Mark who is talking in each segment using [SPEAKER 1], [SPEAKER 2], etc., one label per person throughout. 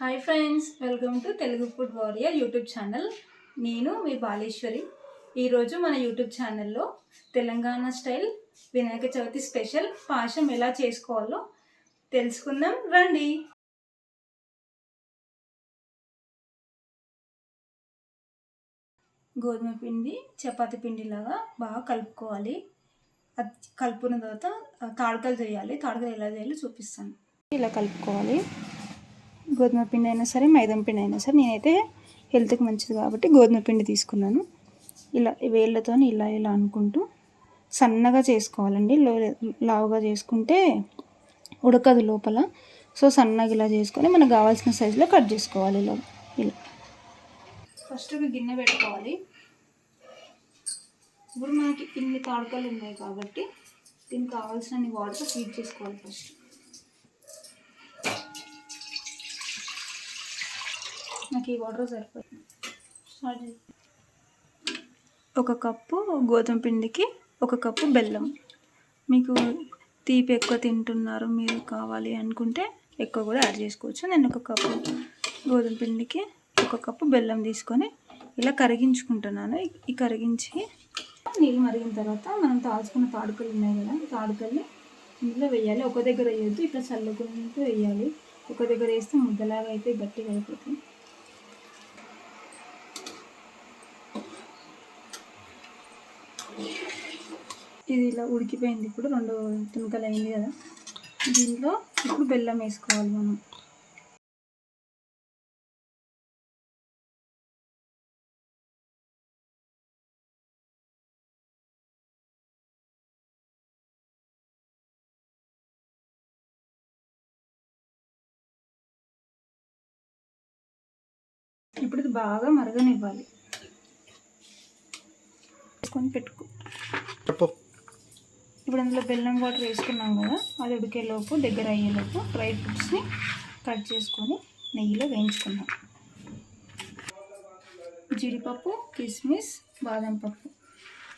[SPEAKER 1] Hi friends welcome to Telugu food warrior YouTube channel నేను మీ బాలేశ్వరి. ఈరోజు మన యూట్యూబ్ ఛానల్లో తెలంగాణ స్టైల్ వినాయక చవితి స్పెషల్ పాశం ఎలా చేసుకోవాలో తెలుసుకుందాం రండి. గోధుమ పిండి చపాతి పిండిలాగా బాగా కలుపుకోవాలి. అది కలుపుకున్న తర్వాత తాడకలు చేయాలి తాడకలు ఎలా చేయాలో చూపిస్తాను. ఇలా కలుపుకోవాలి. గోధుమ పిండి అయినా సరే మైదం పిండి అయినా సరే నేనైతే హెల్త్కి మంచిది కాబట్టి గోధుమ పిండి తీసుకున్నాను. ఇలా వేళ్ళతో ఇలా ఇలా అనుకుంటూ సన్నగా చేసుకోవాలండి. లో లావుగా చేసుకుంటే ఉడకదు లోపల. సో సన్నగా ఇలా చేసుకొని మనకు కావాల్సిన సైజులో కట్ చేసుకోవాలి ఇలా. ఇలా. ఫస్ట్ ఒక గిన్నె పెట్టుకోవాలి. ఇప్పుడు మనకి ఇన్ని తాడకలు ఉన్నాయి కాబట్టి దీనికి కావాల్సిన వాటర్ హీట్ చేసుకోవాలి ఫస్ట్. నాకు ఈ వాటర్ సరిపోతుంది ఒక కప్పు గోధుమ పిండికి ఒక కప్పు బెల్లం. మీకు తీపి ఎక్కువ తింటున్నారు మీరు కావాలి అనుకుంటే ఎక్కువ కూడా యాడ్ చేసుకోవచ్చు. నేను ఒక కప్పు గోధుమ పిండికి ఒక కప్పు బెల్లం తీసుకొని ఇలా కరిగించుకుంటున్నాను. ఈ- కరిగించి నీళ్ళు మరిగిన తర్వాత మనం తాల్చుకున్న తాడుకలు ఉన్నాయి కదా తాడుకల్ని ఇందులో వేయాలి. ఒక దగ్గర వేయొద్దు ఇట్లా చల్లుకుంటూ వేయాలి. ఒక దగ్గర వేస్తే ముద్దలాగా అయితే గట్టిగా అయిపోతుంది. ఇది ఇలా ఉడికిపోయింది. ఇప్పుడు రెండు తుణుకలు అయింది కదా. దీంట్లో ఇప్పుడు బెల్లం వేసుకోవాలి మనం. ఇప్పుడు ఇది బాగా మరగనివ్వాలి. కొని పెట్టుకో. ఇప్పుడు అందులో బెల్లం వాటర్ వేసుకున్నాం కదా అది ఉడికేలోపు దగ్గర అయ్యేలోపు డ్రై ఫ్రూట్స్ని కట్ చేసుకొని నెయ్యిలో వేయించుకుందాం. జీడిపప్పు కిస్మిస్ బాదం పప్పు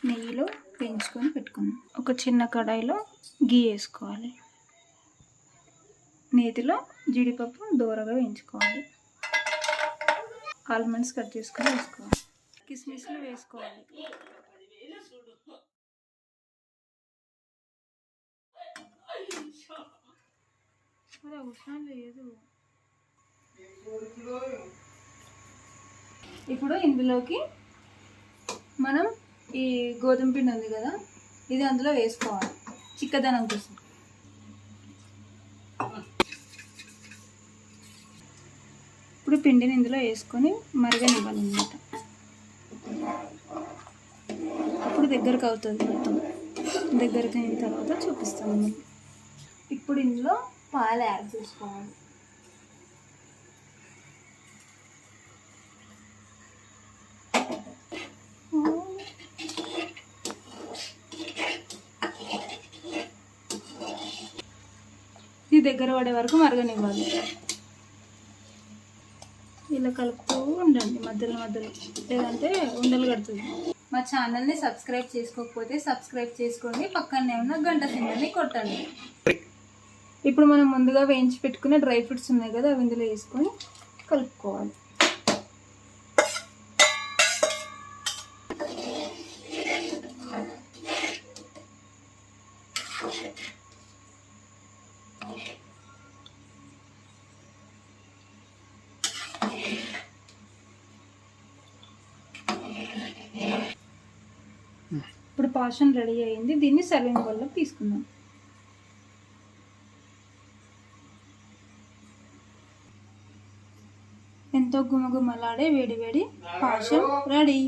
[SPEAKER 1] నెయ్యిలో వేయించుకొని పెట్టుకుందాం. ఒక చిన్న కడాయిలో గీ వేసుకోవాలి. నేతిలో జీడిపప్పు దూరగా వేయించుకోవాలి. ఆల్మండ్స్ కట్ చేసుకొని వేసుకోవాలి. కిస్మిస్లు వేసుకోవాలి. మరి అవసరం లేదు ఇప్పుడు ఇందులోకి మనం ఈ గోధుమ పిండి ఉంది కదా ఇది అందులో వేసుకోవాలి. చిక్కదనం కోసం. ఇప్పుడు పిండిని ఇందులో వేసుకొని మరగనివ్వాలన్నమాట. అప్పుడు దగ్గరకు అవుతుంది మొత్తం. దగ్గరకు అయిన తర్వాత చూపిస్తాను. ఇప్పుడు ఇందులో పాలు యాడ్ చేసుకోవాలి. ఇది దగ్గర పడే వరకు మరగనివ్వాలి. ఇలా కలుపుతూ ఉండండి మధ్యలో మధ్యలో. లేదంటే ఉండలు కడుతుంది. మా ఛానల్ని సబ్స్క్రైబ్ చేసుకోకపోతే సబ్స్క్రైబ్ చేసుకోండి. పక్కనే ఉన్న గంట సింబల్ని కొట్టండి. ఇప్పుడు మనం ముందుగా వేయించి పెట్టుకున్న డ్రై ఫ్రూట్స్ ఉన్నాయి కదా అవి ఇందులో వేసుకొని కలుపుకోవాలి. ఇప్పుడు పాషన్ రెడీ అయింది. దీన్ని సర్వింగ్ బౌల్లో తీసుకుందాం. ఎంతో గుమగుమలాడే వేడి వేడి పాషన్ రెడీ.